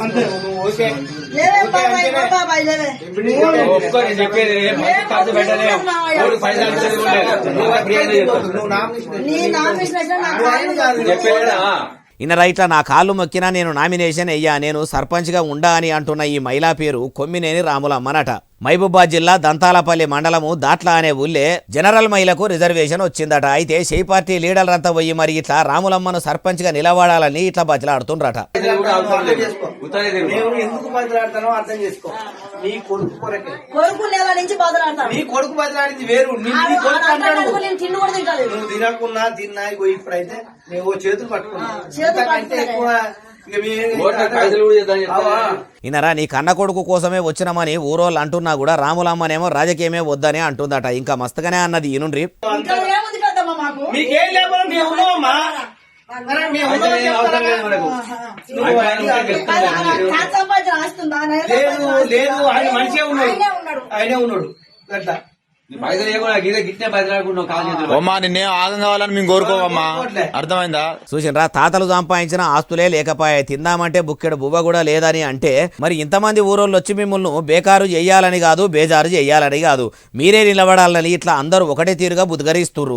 అంతే చెప్పేది పెట్టలే. పైసలు. చెప్పేదా? ఇన్న రైట్ల నా కాళ్ళు మొక్కినా నేను నామినేషన్ అయ్యా నేను సర్పంచ్గా ఉండా అని అంటున్న ఈ మహిళా పేరు కొమ్మినేని రాములమ్మనట. మహబూబాద్ జిల్లా దంతాలపల్లి మండలము దాట్ల అనే ఊళ్ళే జనరల్ మహిళకు రిజర్వేషన్ వచ్చిందట. అయితే షే పార్టీ లీడర్లంతా పోయి మరి ఇట్లా రాములమ్మను సర్పంచ్గా నిలబడాలని ఇట్లా బతిలాడుతుండ్రట. నువ్వు తినకున్నా తిన్నా ఇప్పుడైతే నువ్వు చేతులు పట్టుకున్నా. ఇనరా నీ కన్న కొడుకు కోసమే వచ్చినామని ఊరోళ్ళు అంటున్నా కూడా రాములమ్మనేమో రాజకీయమే వద్దని అంటుందట. ఇంకా మస్తుగానే అన్నది ఈనుండ్రి. లేదు లేదు లేదు ఆయన మంచిగా ఉన్నాడు. ఆయనే ఉన్నాడు. ఆయనే ఉన్నాడు. అట్లా అమ్మా నిన్నే ఆగం కావాలని మేము కోరుకోవమ్మా. అర్థమైందా? చూసినరా తాతలు సంపాదించిన ఆస్తులే లేకపాయే. తిందామంటే బుక్కెడు బువ్వ కూడా లేదని అంటే మరి ఇంతమంది ఊరోళ్ళు వచ్చి మిమ్మల్ని బేకారు చెయ్యాలని కాదు బేజారు చెయ్యాలని కాదు. మీరే నిలబడాలని ఇట్లా అందరూ ఒకటే తీరుగా బుద్గరిస్తుర్రు